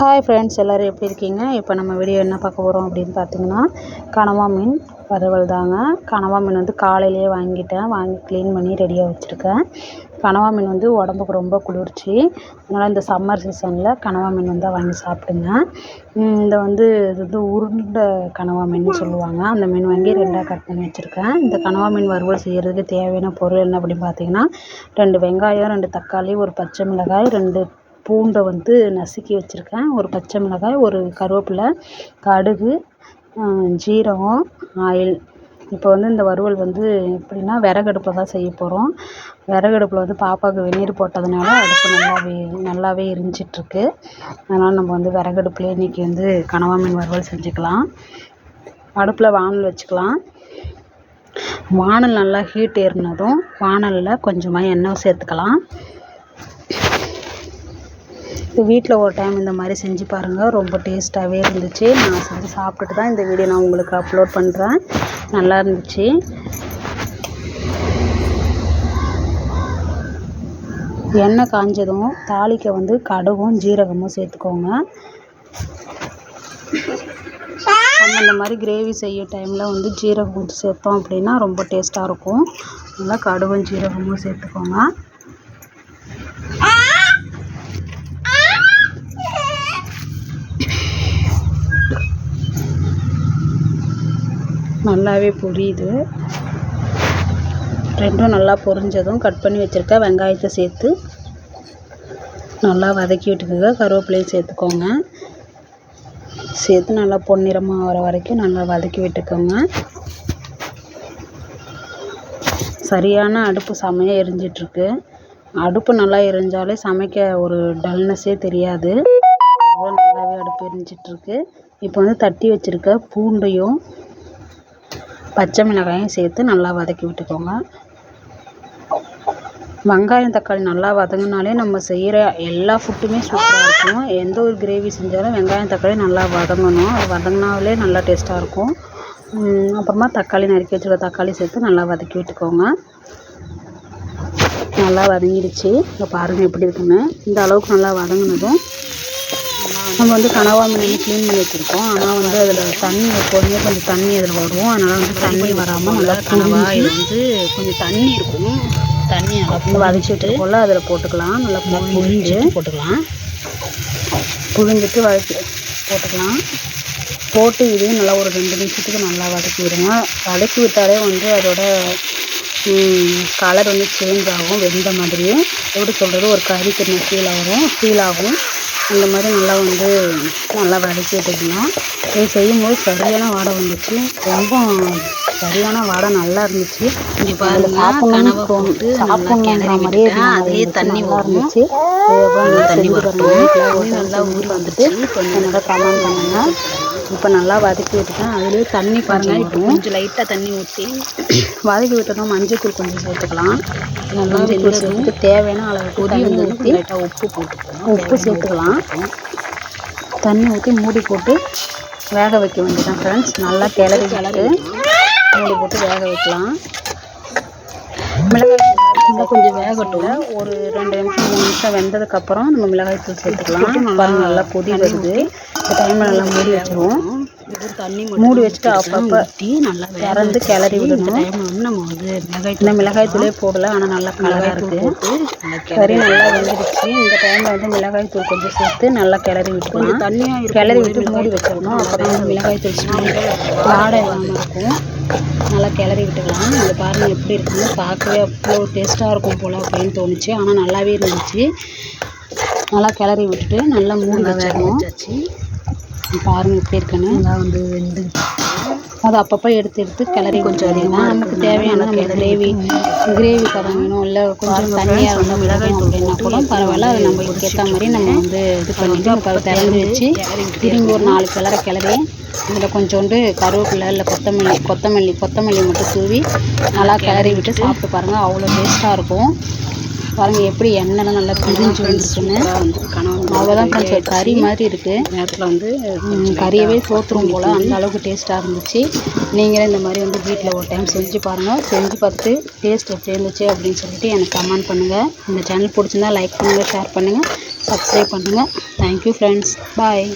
Hi friends எல்லோரும் எப்படி இருக்கீங்க? இப்போ நம்ம வீடியோ என்ன பார்க்க போகிறோம் அப்படின்னு பார்த்தீங்கன்னா கனவா மீன் வறுவல் தாங்க. கனவா மீன் வந்து காலையிலேயே வாங்கிட்டேன். வாங்கி க்ளீன் பண்ணி ரெடியாக வச்சுருக்கேன். கனவா மீன் வந்து உடம்புக்கு ரொம்ப குளிர்ச்சி. அதனால் இந்த சம்மர் சீசனில் கனவா மீன் வந்தால் வாங்கி சாப்பிடுங்க. இந்த வந்து இது வந்து உருண்டை கனவா மீன் சொல்லுவாங்க. அந்த மீன் வாங்கி ரெண்டாக கட் பண்ணி வச்சுருக்கேன். இந்த கனவா மீன் வறுவல் செய்கிறதுக்கு தேவையான பொருள் என்ன அப்படின்னு பார்த்தீங்கன்னா ரெண்டு வெங்காயம் ரெண்டு தக்காளி ஒரு பச்சை மிளகாய் ரெண்டு பூண்டை வந்து நசுக்கி வச்சுருக்கேன். ஒரு பச்சை மிளகாய் ஒரு கருவேப்பிலை கடுகு ஜீரகம் ஆயில். இப்போ வந்து இந்த வறுவல் வந்து எப்படின்னா விறகடுப்பில் தான் செய்ய போகிறோம் விறகடுப்பில் வந்து பாப்பாவுக்கு வெந்நீர் போட்டதுனால அடுப்பு நல்லாவே நல்லாவே எரிஞ்சிட்ருக்கு. அதனால் நம்ம வந்து விறகடுப்புலேயே இன்றைக்கி வந்து கனவா மீன் வறுவல் செஞ்சுக்கலாம். அடுப்பில் வானல் வச்சுக்கலாம். வானல் நல்லா ஹீட் ஏறினதும் வானலில் கொஞ்சமாக எண்ணெய் சேர்த்துக்கலாம். இது வீட்டில் ஒரு டைம் இந்த மாதிரி செஞ்சு பாருங்கள் ரொம்ப டேஸ்ட்டாகவே இருந்துச்சு. நான் செஞ்சு சாப்பிட்டுட்டு தான் இந்த வீடியோ நான் உங்களுக்கு அப்லோட் பண்ணுறேன் நல்லா இருந்துச்சு. எண்ணெய் காஞ்சதும் தாளிக்க வந்து கடுகும் ஜீரகமும் சேர்த்துக்கோங்க. நம்ம இந்த மாதிரி கிரேவி செய்ய டைமில் வந்து ஜீரகம் கொஞ்சம் சேர்த்தோம் அப்படின்னா ரொம்ப டேஸ்ட்டாக இருக்கும். நல்லா கடுகும் ஜீரகமும் சேர்த்துக்கோங்க. நல்லாவே பொரியுது. ரெண்டும் நல்லா பொரிஞ்சதும் கட் பண்ணி வச்சுருக்க வெங்காயத்தை சேர்த்து நல்லா வதக்கி விட்டுக்கோங்க. கருவேப்பிலையும் சேர்த்துக்கோங்க. சேர்த்து நல்லா பொன்னிறமாக வர வரைக்கும் நல்லா வதக்கி விட்டுக்கோங்க. சரியான அடுப்பு செமையாக எரிஞ்சிட்ருக்கு. அடுப்பு நல்லா எரிஞ்சாலே சமைக்க ஒரு டல்னஸ்ஸே தெரியாது. நல்லாவே அடுப்பு எரிஞ்சிட்ருக்கு. இப்போ வந்து தட்டி வச்சுருக்க பூண்டையும் பச்சை மிளகாயும் சேர்த்து நல்லா வதக்கி விட்டுக்கோங்க. வெங்காயம் தக்காளி நல்லா வதங்கினாலே நம்ம செய்கிற எல்லா ஃபுட்டுமே சூப்பராக இருக்கும். எந்த ஒரு கிரேவி செஞ்சாலும் வெங்காயம் தக்காளி நல்லா வதங்கணும். அது வதங்கினாலே நல்லா டேஸ்ட்டாக இருக்கும். அப்புறமா தக்காளி நறுக்கி வச்சுருக்க தக்காளி சேர்த்து நல்லா வதக்கி விட்டுக்கோங்க. நல்லா வதங்கிடுச்சு. இப்போ பாருங்கள் எப்படி இருக்குன்னு. இந்த அளவுக்கு நல்லா வதங்கினதும் நம்ம வந்து கனவா மீன் க்ளீன் பண்ணி வச்சுருக்கோம். ஆனால் வந்து அதில் தண்ணி எப்போதுமே கொஞ்சம் தண்ணி அதில் வரும். அதனால் வந்து தண்ணி வராமல் நல்லா கனவா இது வந்து கொஞ்சம் தண்ணி இருக்கும். தண்ணி நல்லா வதச்சிட்டு போல் அதில் போட்டுக்கலாம். நல்லா புழிஞ்சு போட்டுக்கலாம். புழிஞ்சிட்டு வதக்கி போட்டுக்கலாம். போட்டு இதையும் நல்லா ஒரு ரெண்டு நிமிஷத்துக்கு நல்லா வதக்கி விடுங்க. வதக்கி விட்டாலே வந்து அதோட கலர் வந்து சேஞ்ச் ஆகும். வெந்த மாதிரியே. எப்படி சொல்கிறது ஒரு கறி தண்ணி ஃபீல் ஆகும் ஃபீல் ஆகும். இந்த மாதிரி நல்லா வந்து நல்லா வதக்கி விட்டுக்கணும் இது செய்யும்போது சரியான வாடை வந்துச்சு. ரொம்ப சரியான வாடை நல்லா இருந்துச்சு. இங்கே பாருங்க கனவை போட்டு சாப்பிட்ணுன்ற மாதிரியே அதே தண்ணி இருந்துச்சு தண்ணி நல்லா ஊறி வந்துட்டு என்னோட கமெண்ட் பண்ணுங்க இப்போ நல்லா வதக்கி விட்டுட்டேன் அதுலேயே தண்ணி பாருங்கள் இப்போ கொஞ்சம் லைட்டாக தண்ணி ஊற்றி வதக்கி விட்டதும் மஞ்சள் கொஞ்சம் சேர்த்துக்கலாம். நல்லா சேர்த்து தேவையான அளவு கொதி வந்து ஊற்றி லைட்டாக உப்பு போட்டுக்கலாம். உப்பு சேர்த்துக்கலாம். தண்ணி ஊற்றி மூடி போட்டு வேக வைக்க வேண்டியதான் ஃப்ரெண்ட்ஸ் நல்லா கிளறி கிளறி மூடி போட்டு வேக வைக்கலாம். மிளகாய் இன்னும் கொஞ்சம் வேகட்டும். ஒரு ரெண்டு நிமிஷம் மூணு நிமிஷம் வெந்ததுக்கப்புறம் நம்ம மிளகாய் தூள் சேர்த்துக்கலாம். நல்லா கொதி வருது. இந்த டைமில் நல்லா மூடி வச்சுருவோம். தண்ணி மூடி வச்சுட்டு அப்பப்போ டீ நல்லா திறந்து கிளறி விடணும். வந்து நம்ம வந்து மிளகாய் இந்த மிளகாய் தூளே போடல ஆனால் நல்லா கலராக இருக்குது கறி நல்லா வெந்துடுச்சு. இந்த டைமில் வந்து மிளகாய் தூள் கொஞ்சம் சேர்த்து நல்லா கிளறி விட்டுக்கலாம். தண்ணியாக கிளறி விட்டு மூடி வச்சிடணும். அப்புறம் வந்து மிளகாய் தூள் ஸ்மெல் வாடை இல்லாமல் இருக்கும். நல்லா கிளறி விட்டுக்கலாம். இங்கே பாருங்கள் எப்படி இருக்குன்னு பார்க்கவே அவ்வளோ டேஸ்ட்டாக இருக்கும் போல் அப்படின்னு தோணுச்சு. ஆனால் நல்லாவே இருந்துச்சு. நல்லா கிளறி விட்டுட்டு நல்லா மூடி வச்சிடணும். பாருங்கள் எப்படி இருக்குன்னு. நல்லா வந்து வெந்து. அது அப்பப்போ எடுத்து எடுத்து கிளறி கொஞ்சம் அதிகமாக நமக்கு தேவையான நம்ம கிரேவி கிரேவி கதை வேணும். இல்லை கொஞ்சம் தண்ணியாக இருந்தால் மிளகாய் அப்படின்னா கூட பரவாயில்ல. அது நம்ம ஏற்ற மாதிரி நம்ம வந்து இது பண்ணிவிட்டு திறந்து வச்சு திரும்பி ஒரு நாலு கிளற கிளறி இதில் கொஞ்சோண்டு கருவேப்பிலை இல்லை கொத்தமல்லி கொத்தமல்லி கொத்தமல்லி மட்டும் தூவி நல்லா கிளறி விட்டு சாப்பிட்டு பாருங்கள் அவ்வளோ டேஸ்ட்டாக இருக்கும். பாருங்கள் எப்படி எண்ணெய்லாம் நல்லா பிரிஞ்சு வந்துச்சுன்னு அவ்வளோதான் ஃப்ரெண்ட்ஸ் கறி மாதிரி இருக்குது நேரத்தில் வந்து கறியவே தோற்றுரும் போல். அந்த அளவுக்கு டேஸ்ட்டாக இருந்துச்சு. நீங்களே இந்த மாதிரி வந்து வீட்டில் ஒரு டைம் செஞ்சு பாருங்கள் செஞ்சு பார்த்துட்டு டேஸ்ட் எப்படி இருந்துச்சு அப்படின்னு சொல்லிட்டு எனக்கு கமெண்ட் பண்ணுங்கள் இந்த சேனல் பிடிச்சிருந்தா லைக் பண்ணுங்கள் ஷேர் பண்ணுங்கள் சப்ஸ்கிரைப் பண்ணுங்கள் தேங்க்யூ ஃப்ரெண்ட்ஸ் பாய்